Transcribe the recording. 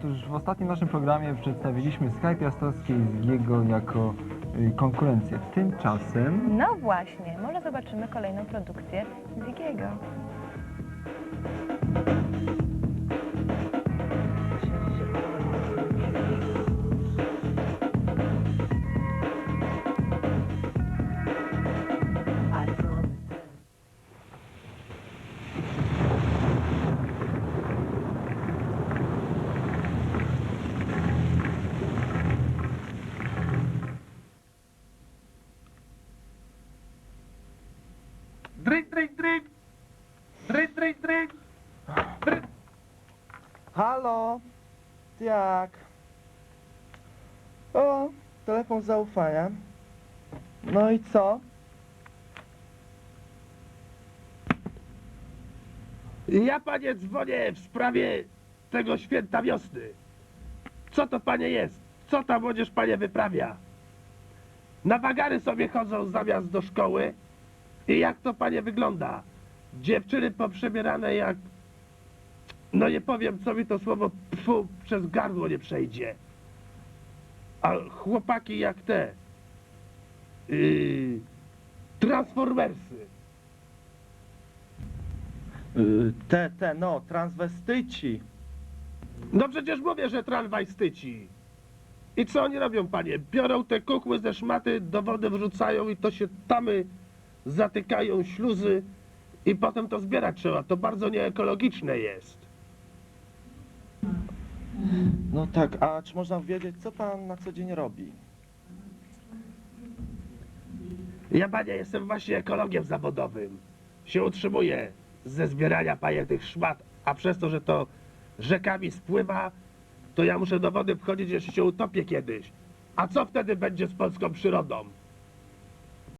Otóż w ostatnim naszym programie przedstawiliśmy Skype Piastowski z jego jako y, konkurencję. Tymczasem No właśnie, może zobaczymy kolejną produkcję Zigiego. Drink, drink, drink! Drink, drink, drink! Drink. Halo? Jak? O, telefon zaufania. No i co? Ja panie dzwonię w sprawie tego święta wiosny. Co to panie jest? Co ta młodzież panie wyprawia? Na wagary sobie chodzą zamiast do szkoły. I jak to panie wygląda? Dziewczyny poprzebierane jak... No nie powiem, co mi to słowo pfu przez gardło nie przejdzie. A chłopaki jak te... Yy, transformersy. Y, te, te, no, transwestyci. No przecież mówię, że tramwaj styci. I co oni robią, panie? Biorą te kukły ze szmaty, do wody wrzucają i to się tamy zatykają śluzy i potem to zbierać trzeba. To bardzo nieekologiczne jest. No tak, a czy można wiedzieć, co pan na co dzień robi? Ja, panie, jestem właśnie ekologiem zawodowym. Się utrzymuję ze zbierania, panie, tych szmat, a przez to, że to rzekami spływa, to ja muszę do wody wchodzić, jeszcze się utopię kiedyś. A co wtedy będzie z polską przyrodą?